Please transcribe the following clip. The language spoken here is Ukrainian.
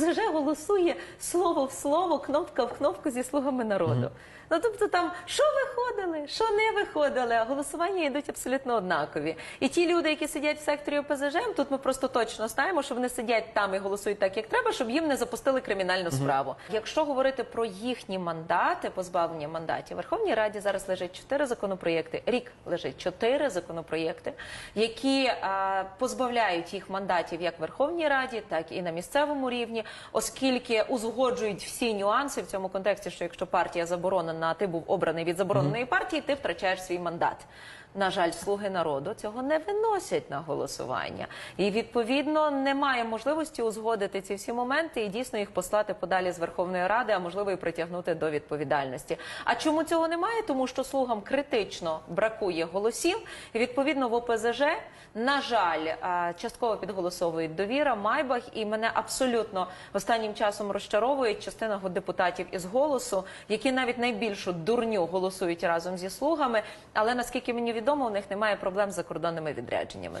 ОПЗЖ голосує слово в слово, кнопка в кнопку зі слугами народу. Ну тобто там що виходили, що не виходили, а голосування йдуть абсолютно однакові. І ті люди, які сидять в секторі ОПЗЖ, тут ми просто точно знаємо, що вони сидять там і голосують так, як треба, щоб їм не запустили кримінальну справу. Якщо говорити про їхні мандати, позбавлення мандатів, Верховній Раді зараз лежить чотири законопроєкти. Рік лежить чотири законопроєкти, які а, позбавляють їх мандатів як в Верховній Раді, так і на місцевому рівні, оскільки узгоджують всі нюанси в цьому контексті, що якщо партія заборонена, а ти був обраний від забороненої партії, ти втрачаєш свій мандат. На жаль, слуги народу цього не виносять на голосування, і відповідно немає можливості узгодити ці всі моменти і дійсно їх послати подалі з Верховної Ради, а можливо і притягнути до відповідальності. А чому цього немає? Тому що слугам критично бракує голосів. І відповідно в ОПЗЖ, на жаль, частково підголосовують довіра, майбах, і мене абсолютно останнім часом розчаровує частина депутатів із голосу, які навіть найбільшу дурню голосують разом зі слугами. Але наскільки мені відомо, у них немає проблем з закордонними відрядженнями.